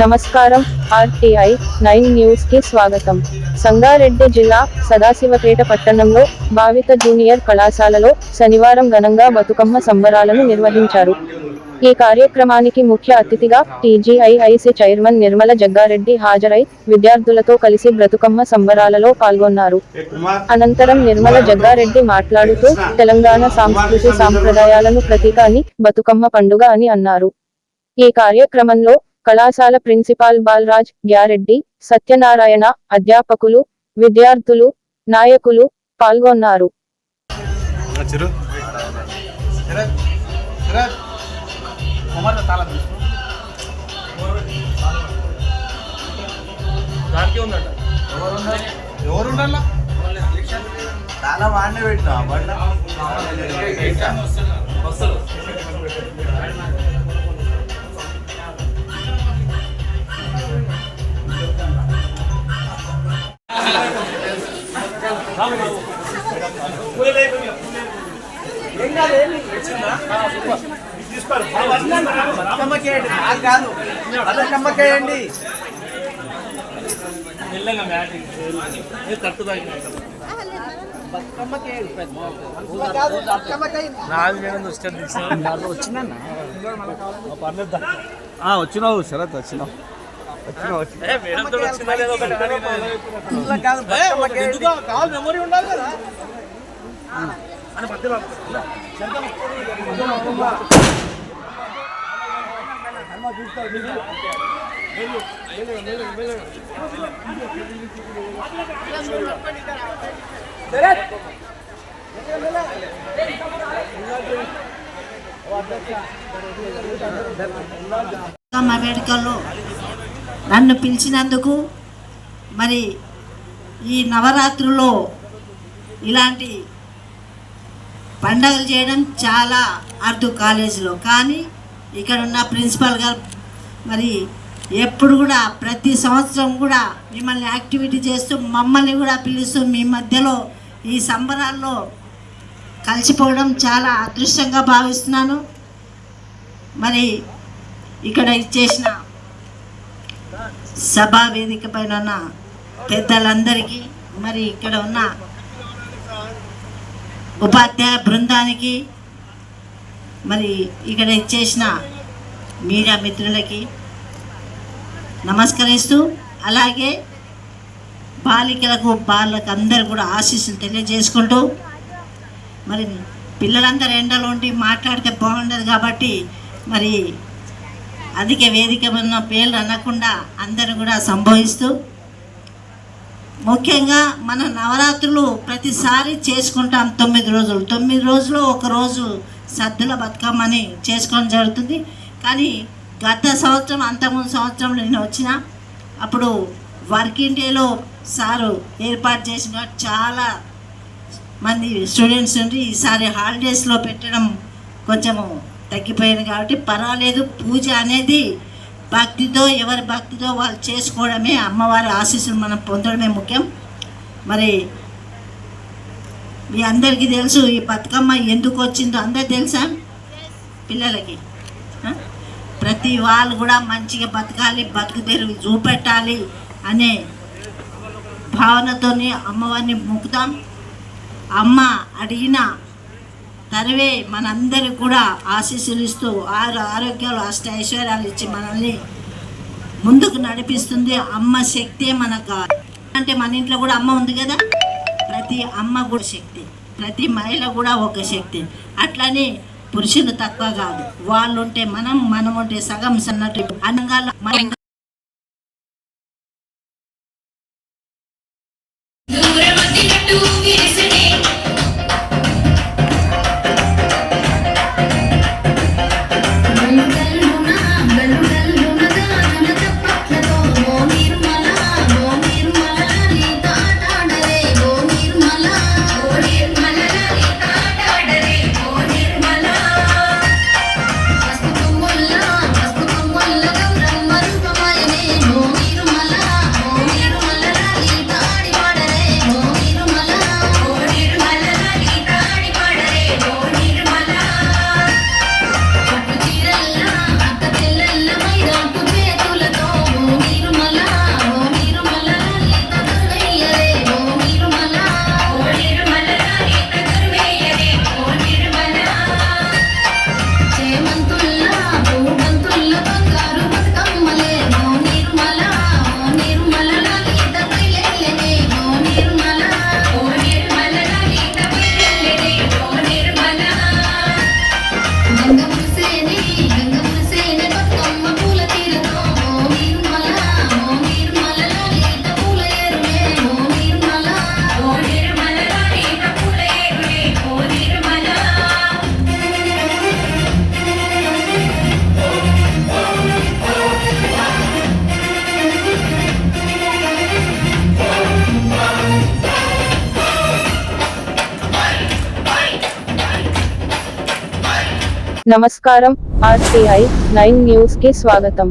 నమస్కారం RTI nine న్యూస్కి స్వాగతం. సంగారెడ్డి జిల్లా సదాశివపేట పట్టణంలో భావిత జూనియర్ కళాశాలలో శనివారం ఘనంగా బతుకమ్మ సంబరాలను నిర్వహించారు. ఈ కార్యక్రమానికి ముఖ్య అతిథిగా టీజీఐఐసి చైర్మన్ నిర్మల జగ్గారెడ్డి హాజరై విద్యార్థులతో కలిసి బ్రతుకమ్మ సంబరాలలో పాల్గొన్నారు. అనంతరం నిర్మల జగ్గారెడ్డి మాట్లాడుతూ తెలంగాణ సాంస్కృతి సాంప్రదాయాలను ప్రతీక అని బతుకమ్మ పండుగ అని అన్నారు. ఈ కార్యక్రమంలో కళాశాల ప్రిన్సిపాల్ బాలరాజ్ గ్యారెడ్డి సత్యనారాయణ అధ్యాపకులు విద్యార్థులు నాయకులు పాల్గొన్నారు. చిరు. శరత్ శరత్ కుమార్ దాంట్లో వచ్చిందన్న వచ్చినావు శరత్ వచ్చినావు వచ్చినావు కాదు కావాలి మెమొరీ ఉండాలి కదా అని మధ్యలో మా వేడుకల్లో నన్ను పిలిచినందుకు మరి ఈ నవరాత్రులో ఇలాంటి పండగలు చేయడం చాలా అర్థం కాలేజీలో. కానీ ఇక్కడ ఉన్న ప్రిన్సిపల్ గారు మరి ఎప్పుడు కూడా ప్రతి సంవత్సరం కూడా మిమ్మల్ని యాక్టివిటీ చేస్తూ మమ్మల్ని కూడా పిలుస్తూ మీ మధ్యలో ఈ సంబరాల్లో కలిసిపోవడం చాలా అదృష్టంగా భావిస్తున్నాను. మరి ఇక్కడ ఇచ్చేసిన సభా వేదిక పైన ఉన్న పెద్దలందరికీ మరి ఇక్కడ ఉన్న ఉపాధ్యాయ బృందానికి మరి ఇక్కడ ఇచ్చేసిన మీడియా మిత్రులకి నమస్కరిస్తూ అలాగే బాలికలకు బాలకు అందరు కూడా ఆశీస్సులు తెలియజేసుకుంటూ మరి పిల్లలందరూ ఎండలో ఉండి మాట్లాడితే బాగుండదు కాబట్టి మరి అధిక వేదిక ఉన్న పేర్లు అనకుండా అందరూ కూడా సంభవిస్తూ ముఖ్యంగా మన నవరాత్రులు ప్రతిసారి చేసుకుంటాం తొమ్మిది రోజులు. తొమ్మిది రోజులు ఒక రోజు సద్దుల బతుకమ్మని చేసుకోవడం జరుగుతుంది. కానీ గత సంవత్సరం అంతకుముందు సంవత్సరం నేను వచ్చిన అప్పుడు వర్కింగ్ డేలో సారు ఏర్పాటు చేసిన చాలా మంది స్టూడెంట్స్ ఉండి ఈసారి హాలిడేస్లో పెట్టడం కొంచెము తగ్గిపోయింది కాబట్టి పర్వాలేదు. పూజ అనేది భక్తితో ఎవరి భక్తితో వాళ్ళు చేసుకోవడమే అమ్మవారి ఆశీస్సులు మనం పొందడమే ముఖ్యం. మరి మీ అందరికీ తెలుసు ఈ బతుకమ్మ ఎందుకు వచ్చిందో అందరు తెలుసా? పిల్లలకి ప్రతి వాళ్ళు కూడా మంచిగా బతకాలి బతుకు తెరువు చూపెట్టాలి అనే భావనతోని అమ్మవారిని మొక్కుతాం. అమ్మ అడిగిన తరవే మనందరికి కూడా ఆశీస్సులు ఇస్తూ ఆరు ఆరోగ్యాలు అష్ట ఐశ్వర్యాలు ఇచ్చి మనల్ని ముందుకు నడిపిస్తుంది. అమ్మ శక్తే మనకు అంటే మన ఇంట్లో కూడా అమ్మ ఉంది కదా? ప్రతి అమ్మ కూడా శక్తి. ప్రతి మహిళ కూడా ఒక శక్తి. అట్లనే పురుషులు తక్కువ కాదు. వాళ్ళు ఉంటే మనం మనం ఉంటే సగం సన్నట్టు అనగా నమస్కారం ఆర్టీఐ నైన్ న్యూస్కి స్వాగతం